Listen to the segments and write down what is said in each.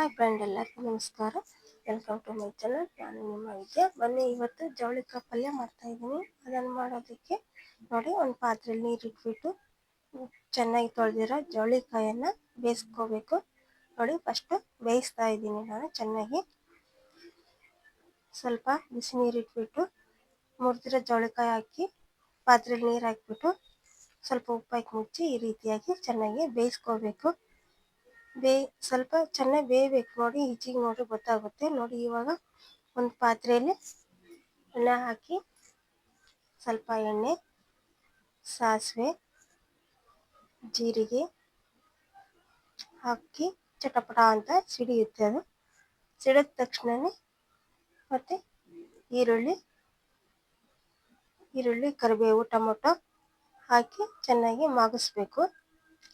Hi friend ಎಲ್ಲರಿಗೂ ನಮಸ್ಕಾರ. Welcome to my channel ನಾನು ನಿಮ್ಮ ವಿದ್ಯೆ ಬನ್ನಿ ಇವತ್ತು ಜವಳಿಕಾಯಿ ಪಲ್ಯ ಮಾಡ್ತಾ ಇದ್ದೀನಿ. ಅದನ್ನು ಮಾಡೋದಕ್ಕೆ ನೋಡಿ, ಒಂದು ಪಾತ್ರೆಯಲ್ಲಿ ನೀರು ಇಟ್ಬಿಟ್ಟು ಚೆನ್ನಾಗಿ ತೊಳೆದಿರೋ ಜವಳಿಕಾಯನ್ನು ಬೇಯಿಸ್ಕೋಬೇಕು. ನೋಡಿ ಫಸ್ಟು ಬೇಯಿಸ್ತಾ ಇದ್ದೀನಿ ನಾನು ಚೆನ್ನಾಗಿ. ಸ್ವಲ್ಪ ಬಿಸಿ ನೀರು ಇಟ್ಬಿಟ್ಟು ಮುರಿದಿರೋ ಜವಳಿಕಾಯಿ ಹಾಕಿ ಪಾತ್ರೆಯಲ್ಲಿ ನೀರು ಹಾಕಿಬಿಟ್ಟು ಸ್ವಲ್ಪ ಉಪ್ಪು ಹಾಕಿ ಮುಚ್ಚಿ ಈ ರೀತಿಯಾಗಿ ಚೆನ್ನಾಗಿ ಬೇಯಿಸ್ಕೋಬೇಕು. ಬೇ ಸ್ವಲ್ಪ ಚೆನ್ನಾಗಿ ಬೇಯಬೇಕು ನೋಡಿ, ಈಚಿಗೆ ನೋಡಿ ಗೊತ್ತಾಗುತ್ತೆ. ನೋಡಿ, ಇವಾಗ ಒಂದು ಪಾತ್ರೆಯಲ್ಲಿ ಎಣ್ಣೆ ಹಾಕಿ ಸ್ವಲ್ಪ ಎಣ್ಣೆ, ಸಾಸಿವೆ, ಜೀರಿಗೆ ಹಾಕಿ ಚಟಪಟ ಅಂತ ಸಿಡಿಯುತ್ತೆ ಅದು. ಸಿಡಿದ ತಕ್ಷಣವೇ ಮತ್ತು ಈರುಳ್ಳಿ ಈರುಳ್ಳಿ, ಕರಿಬೇವು, ಟೊಮೊಟೊ ಹಾಕಿ ಚೆನ್ನಾಗಿ ಮಾಗಿಸ್ಬೇಕು.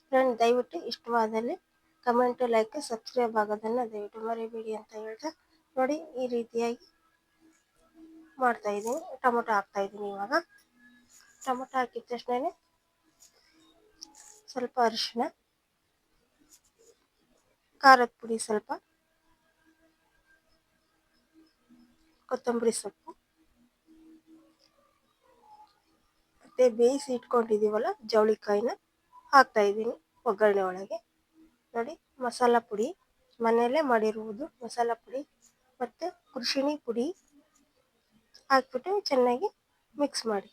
ಫ್ರೆಂಡ್ ದಯವಿಟ್ಟು ಇಷ್ಟವಾದಲ್ಲಿ ಕಮೆಂಟ್ ಲೈಕ್ ಸಬ್ಸ್ಕ್ರೈಬ್ ಆಗೋದನ್ನು ದಯವಿಟ್ಟು ಮರಿಬೇಡಿ ಅಂತ ಹೇಳ್ತಾ ನೋಡಿ, ಈ ರೀತಿಯಾಗಿ ಮಾಡ್ತಾ ಇದ್ದೀನಿ. ಟೊಮೊಟೊ ಹಾಕ್ತಾ ಇದ್ದೀನಿ ಇವಾಗ. ಟೊಮೊಟೊ ಹಾಕಿದ ತಕ್ಷಣ ಸ್ವಲ್ಪ ಅರಿಶಿನ ಖಾರದ ಪುಡಿ ಸ್ವಲ್ಪ, ಕೊತ್ತಂಬರಿ ಸೊಪ್ಪು, ಮತ್ತೆ ಬೇಯಿಸಿ ಇಟ್ಕೊಂಡಿದ್ದೀವಲ್ಲ, ಜವಳಿಕಾಯಿನ ಹಾಕ್ತಾ ಇದ್ದೀನಿ ಒಗ್ಗರಣೆ ಒಳಗೆ. ನೋಡಿ, ಮಸಾಲ ಪುಡಿ. ಮನೆಯಲ್ಲೇ ಮಾಡಿರುವುದು ಮಸಾಲ ಪುಡಿ ಮತ್ತು ಕೃಷಿಣಿ ಪುಡಿ ಹಾಕ್ಬಿಟ್ಟು ಚೆನ್ನಾಗಿ ಮಿಕ್ಸ್ ಮಾಡಿ.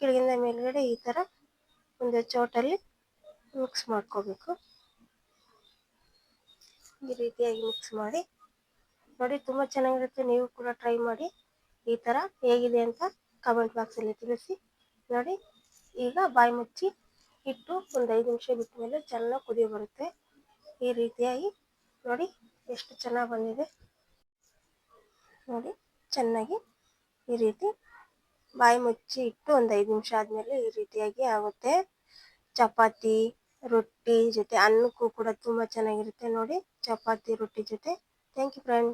ಕೆಳಗಿಂದ ಮೇಲುಗಡೆ ಈ ಥರ ಒಂದು ಚೋಟಲ್ಲಿ ಮಿಕ್ಸ್ ಮಾಡ್ಕೋಬೇಕು. ಈ ರೀತಿಯಾಗಿ ಮಿಕ್ಸ್ ಮಾಡಿ. ನೋಡಿ, ತುಂಬ ಚೆನ್ನಾಗಿರುತ್ತೆ. ನೀವು ಕೂಡ ಟ್ರೈ ಮಾಡಿ. ಈ ಥರ ಹೇಗಿದೆ ಅಂತ ಕಮೆಂಟ್ ಬಾಕ್ಸಲ್ಲಿ ತಿಳಿಸಿ. ನೋಡಿ, ಈಗ ಬಾಯಿ ಮುಚ್ಚಿ ಇಟ್ಟು ಒಂದು ಐದು ನಿಮಿಷ ಬಿಟ್ಟ ಮೇಲೆ ಚೆನ್ನಾಗಿ ಕುದಿ ಬರುತ್ತೆ. ಈ ರೀತಿಯಾಗಿ ನೋಡಿ ಎಷ್ಟು ಚೆನ್ನಾಗಿ ಬಂದಿದೆ. ನೋಡಿ ಚೆನ್ನಾಗಿ ಈ ರೀತಿ ಬಾಯಿ ಮುಚ್ಚಿ ಇಟ್ಟು ಒಂದು ಐದು ನಿಮಿಷ ಆದಮೇಲೆ ಈ ರೀತಿಯಾಗಿ ಆಗುತ್ತೆ. ಚಪಾತಿ, ರೊಟ್ಟಿ ಜೊತೆ ಅನ್ನಕ್ಕೂ ಕೂಡ ತುಂಬ ಚೆನ್ನಾಗಿರುತ್ತೆ ನೋಡಿ ಚಪಾತಿ, ರೊಟ್ಟಿ ಜೊತೆ. Thank you friend